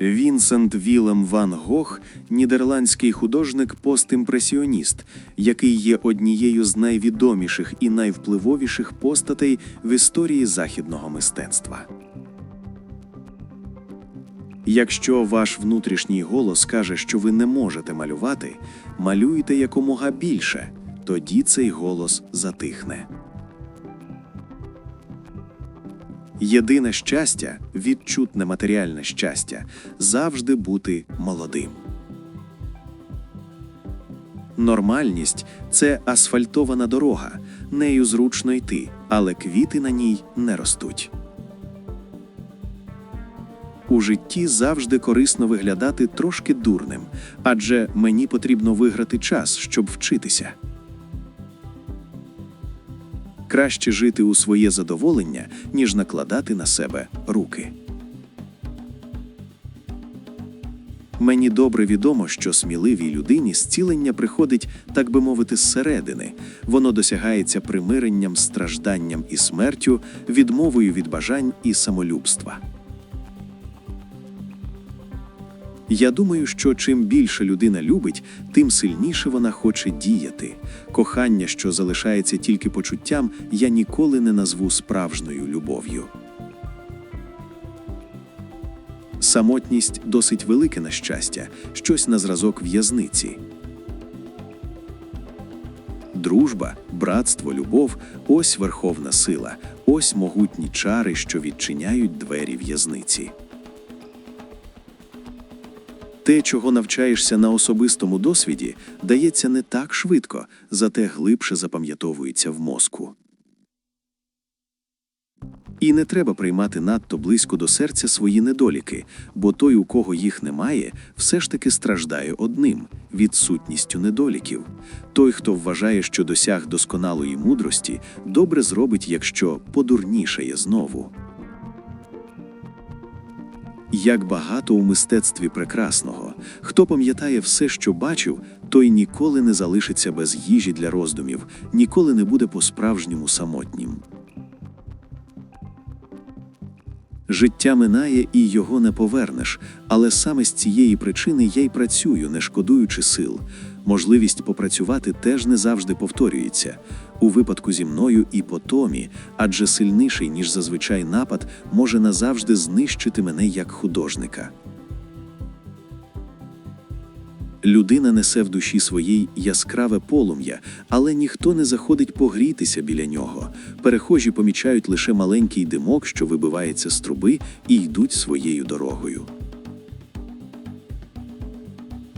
Вінсент Вілем Ван Гог нідерландський художник-постімпресіоніст, який є однією з найвідоміших і найвпливовіших постатей в історії західного мистецтва. Якщо ваш внутрішній голос каже, що ви не можете малювати, малюйте якомога більше, тоді цей голос затихне. Єдине щастя, відчутне матеріальне щастя, завжди бути молодим. Нормальність це асфальтована дорога, нею зручно йти, але квіти на ній не ростуть. У житті завжди корисно виглядати трошки дурним, адже мені потрібно виграти час, щоб вчитися. Краще жити у своє задоволення, ніж накладати на себе руки. Мені добре відомо, що сміливій людині зцілення приходить, так би мовити, зсередини. Воно досягається примиренням, стражданням і смертю, відмовою від бажань і самолюбства. Я думаю, що чим більше людина любить, тим сильніше вона хоче діяти. Кохання, що залишається тільки почуттям, я ніколи не назву справжньою любов'ю. Самотність досить велике нещастя, щось на зразок в'язниці. Дружба, братство, любов ось верховна сила, ось могутні чари, що відчиняють двері в'язниці. Те, чого навчаєшся на особистому досвіді, дається не так швидко, зате глибше запам'ятовується в мозку. І не треба приймати надто близько до серця свої недоліки, бо той, у кого їх немає, все ж таки страждає одним відсутністю недоліків. Той, хто вважає, що досяг досконалої мудрості, добре зробить, якщо подурнішає знову. Як багато у мистецтві прекрасного. Хто пам'ятає все, що бачив, той ніколи не залишиться без їжі для роздумів, ніколи не буде по-справжньому самотнім. Життя минає і його не повернеш, але саме з цієї причини я й працюю, не шкодуючи сил. Можливість попрацювати теж не завжди повторюється. У випадку зі мною і по Томі, адже сильніший, ніж зазвичай напад, може назавжди знищити мене як художника. Людина несе в душі своїй яскраве полум'я, але ніхто не заходить погрітися біля нього. Перехожі помічають лише маленький димок, що вибивається з труби, і йдуть своєю дорогою.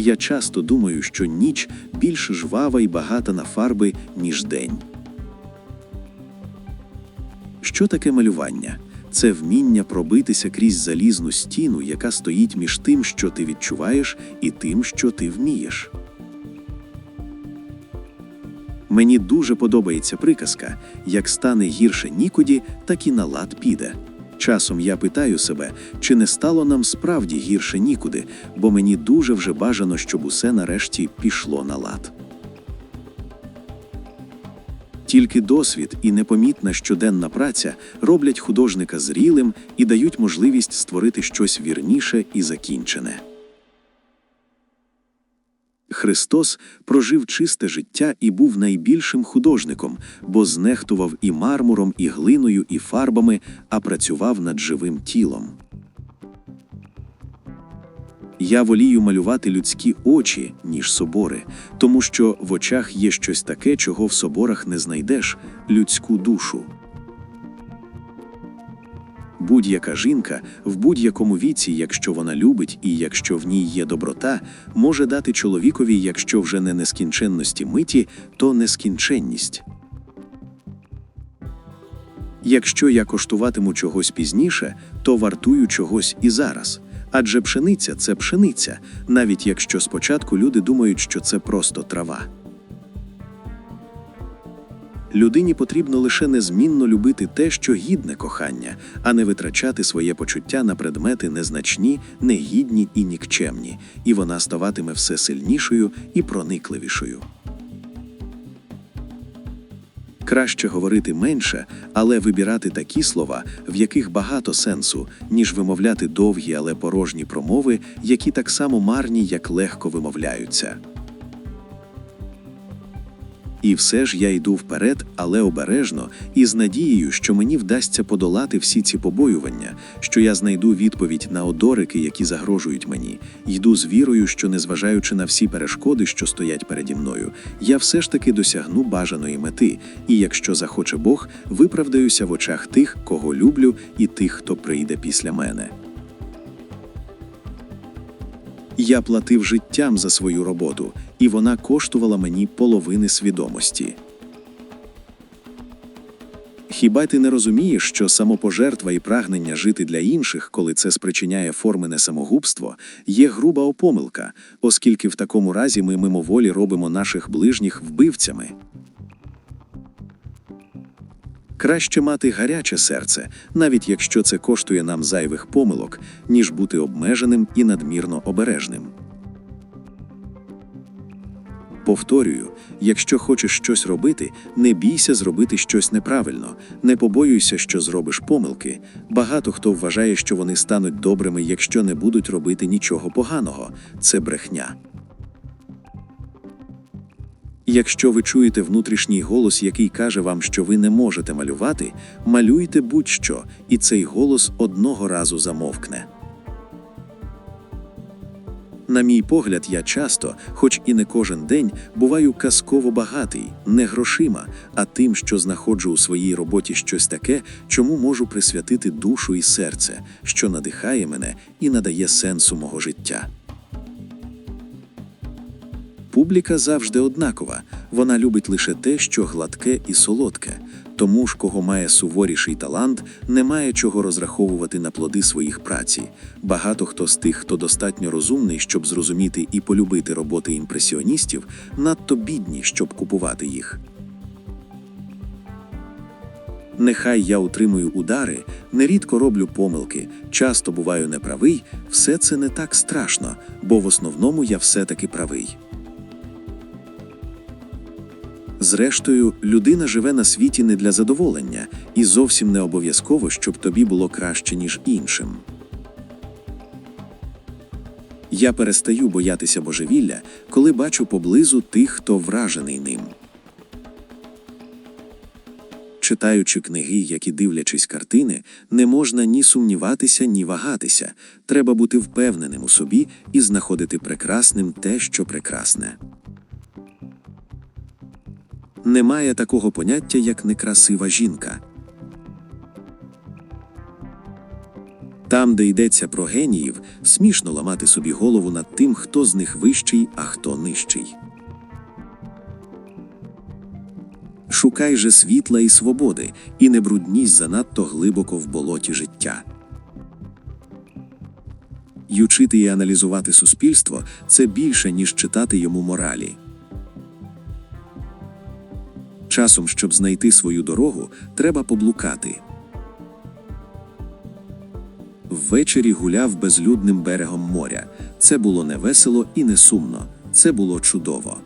Я часто думаю, що ніч більш жвава і багата на фарби, ніж день. Що таке малювання? Це вміння пробитися крізь залізну стіну, яка стоїть між тим, що ти відчуваєш, і тим, що ти вмієш. Мені дуже подобається приказка як стане гірше нікуди, так і на лад піде. Часом я питаю себе, чи не стало нам справді гірше нікуди, бо мені дуже вже бажано, щоб усе нарешті пішло на лад. Тільки досвід і непомітна щоденна праця роблять художника зрілим і дають можливість створити щось вірніше і закінчене. Христос прожив чисте життя і був найбільшим художником, бо знехтував і мармуром, і глиною, і фарбами, а працював над живим тілом. Я волію малювати людські очі, ніж собори, тому що в очах є щось таке, чого в соборах не знайдеш людську душу. Будь-яка жінка в будь-якому віці, якщо вона любить і якщо в ній є доброта, може дати чоловікові, якщо вже не нескінченності миті, то нескінченність. Якщо я коштуватиму чогось пізніше, то вартую чогось і зараз. Адже пшениця це пшениця, навіть якщо спочатку люди думають, що це просто трава. Людині потрібно лише незмінно любити те, що гідне кохання, а не витрачати своє почуття на предмети незначні, негідні і нікчемні, і вона ставатиме все сильнішою і проникливішою. Краще говорити менше, але вибирати такі слова, в яких багато сенсу, ніж вимовляти довгі, але порожні промови, які так само марні, як легко вимовляються. І все ж я йду вперед, але обережно, і з надією, що мені вдасться подолати всі ці побоювання, що я знайду відповідь на одорики, які загрожують мені. Йду з вірою, що, незважаючи на всі перешкоди, що стоять переді мною, я все ж таки досягну бажаної мети, і якщо захоче Бог, виправдаюся в очах тих, кого люблю, і тих, хто прийде після мене. Я платив життям за свою роботу, і вона коштувала мені половини свідомості. Хіба ти не розумієш, що самопожертва і прагнення жити для інших, коли це спричиняє формене самогубство, є груба опомилка, оскільки в такому разі ми мимоволі робимо наших ближніх вбивцями? Краще мати гаряче серце, навіть якщо це коштує нам зайвих помилок, ніж бути обмеженим і надмірно обережним. Повторюю, якщо хочеш щось робити, не бійся зробити щось неправильно, не побоюйся, що зробиш помилки. Багато хто вважає, що вони стануть добрими, якщо не будуть робити нічого поганого. Це брехня. Якщо ви чуєте внутрішній голос, який каже вам, що ви не можете малювати, малюйте будь-що, і цей голос одного разу замовкне. На мій погляд, я часто, хоч і не кожен день, буваю казково багатий, не грошима, а тим, що знаходжу у своїй роботі щось таке, чому можу присвятити душу і серце, що надихає мене і надає сенсу мого життя. Публіка завжди однакова, вона любить лише те, що гладке і солодке. Тому ж, кого має суворіший талант, немає чого розраховувати на плоди своїх праці. Багато хто з тих, хто достатньо розумний, щоб зрозуміти і полюбити роботи імпресіоністів, надто бідні, щоб купувати їх. Нехай я утримую удари, нерідко роблю помилки, часто буваю неправий, все це не так страшно, бо в основному я все-таки правий. Зрештою, людина живе на світі не для задоволення, і зовсім не обов'язково, щоб тобі було краще, ніж іншим. Я перестаю боятися божевілля, коли бачу поблизу тих, хто вражений ним. Читаючи книги, як і дивлячись картини, не можна ні сумніватися, ні вагатися. Треба бути впевненим у собі і знаходити прекрасним те, що прекрасне. Немає такого поняття, як некрасива жінка. Там, де йдеться про геніїв, смішно ламати собі голову над тим, хто з них вищий, а хто нижчий. Шукай же світла і свободи, і не бруднісь занадто глибоко в болоті життя. Й учити і аналізувати суспільство це більше, ніж читати йому моралі. Часом, щоб знайти свою дорогу, треба поблукати. Ввечері гуляв безлюдним берегом моря. Це було не весело і не сумно. Це було чудово.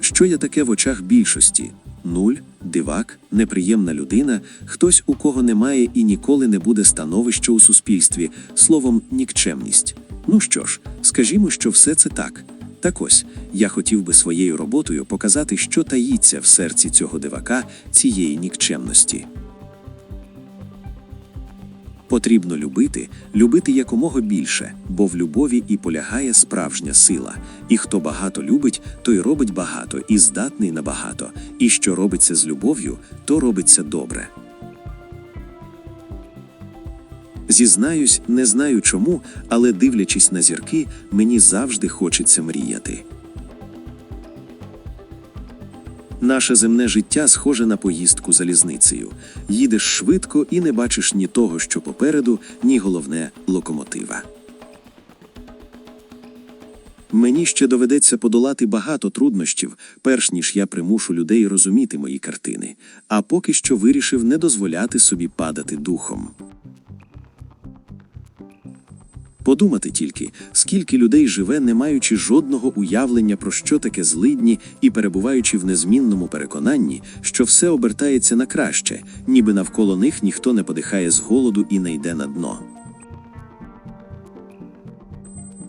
Що є таке в очах більшості? Нуль, дивак, неприємна людина, хтось, у кого немає і ніколи не буде становища у суспільстві, словом, нікчемність. Ну що ж, скажімо, що все це так. Так ось я хотів би своєю роботою показати, що таїться в серці цього дивака цієї нікчемності. Потрібно любити, любити якомога більше, бо в любові і полягає справжня сила. І хто багато любить, той робить багато і здатний на багато. І що робиться з любов'ю, то робиться добре. Зізнаюсь, не знаю чому, але дивлячись на зірки, мені завжди хочеться мріяти. Наше земне життя схоже на поїздку залізницею. Їдеш швидко і не бачиш ні того, що попереду, ні головне локомотива. Мені ще доведеться подолати багато труднощів, перш ніж я примушу людей розуміти мої картини, а поки що вирішив не дозволяти собі падати духом. Подумати тільки, скільки людей живе, не маючи жодного уявлення про що таке злидні і перебуваючи в незмінному переконанні, що все обертається на краще, ніби навколо них ніхто не подихає з голоду і не йде на дно.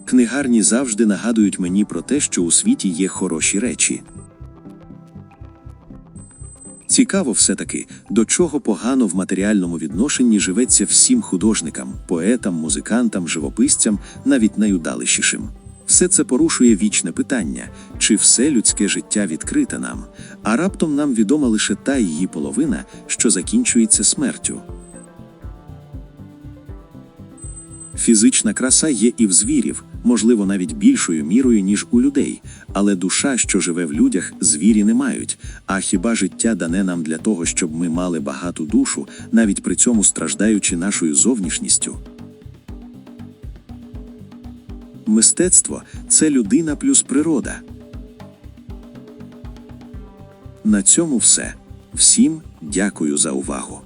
Книгарні завжди нагадують мені про те, що у світі є хороші речі. Цікаво все-таки, до чого погано в матеріальному відношенні живеться всім художникам, поетам, музикантам, живописцям, навіть найудалішішим. Все це порушує вічне питання, чи все людське життя відкрите нам, а раптом нам відома лише та її половина, що закінчується смертю. Фізична краса є і в звірів, можливо, навіть більшою мірою, ніж у людей, але душа, що живе в людях, звірі не мають. А хіба життя дане нам для того, щоб ми мали багату душу, навіть при цьому страждаючи нашою зовнішністю? Мистецтво це людина плюс природа. На цьому все. Всім дякую за увагу.